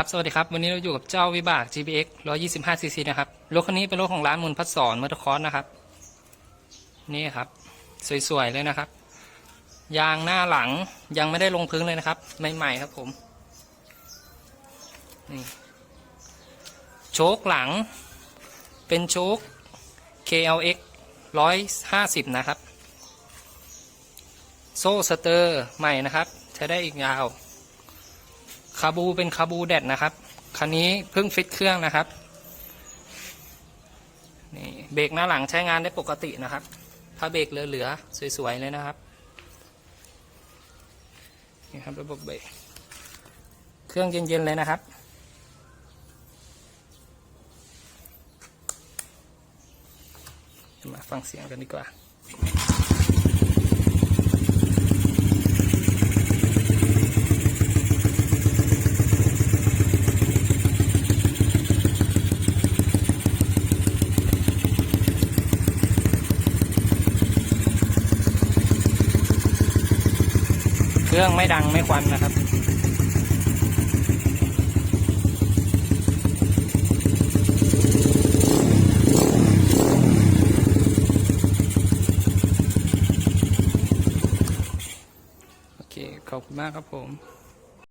ครับ สวัสดีครับ วันนี้เราอยู่กับเจ้าวิบาก GPX 125 cc นะครับ รถคันนี้เป็นรถของร้านมูลพัดสอนมอเตอร์คอร์สนะครับ นี่ครับ สวย ๆ เลยนะครับ ยางหน้าหลังยังไม่ได้ลงพื้นเลยนะครับ ใหม่ ๆ ครับผม นี่ โชคหลัง เป็นโชค KLX 150 นะครับ โซ่สเตอร์ใหม่นะครับ ใช้ได้อีกยาว คาบูเป็นคาบูแดดนะครับ คันนี้เพิ่งฟิตเครื่องนะครับนี่เบรกหน้าหลังใช้งานได้ปกตินะครับผ้าเบรกเหลือๆสวยๆเลยนะครับนี่ครับระบบเบรกเครื่องเย็นๆเลยนะครับมาฟังเสียงกันดีกว่า เครื่องไม่ดังไม่ควันนะครับ โอเค ขอบคุณมากครับผม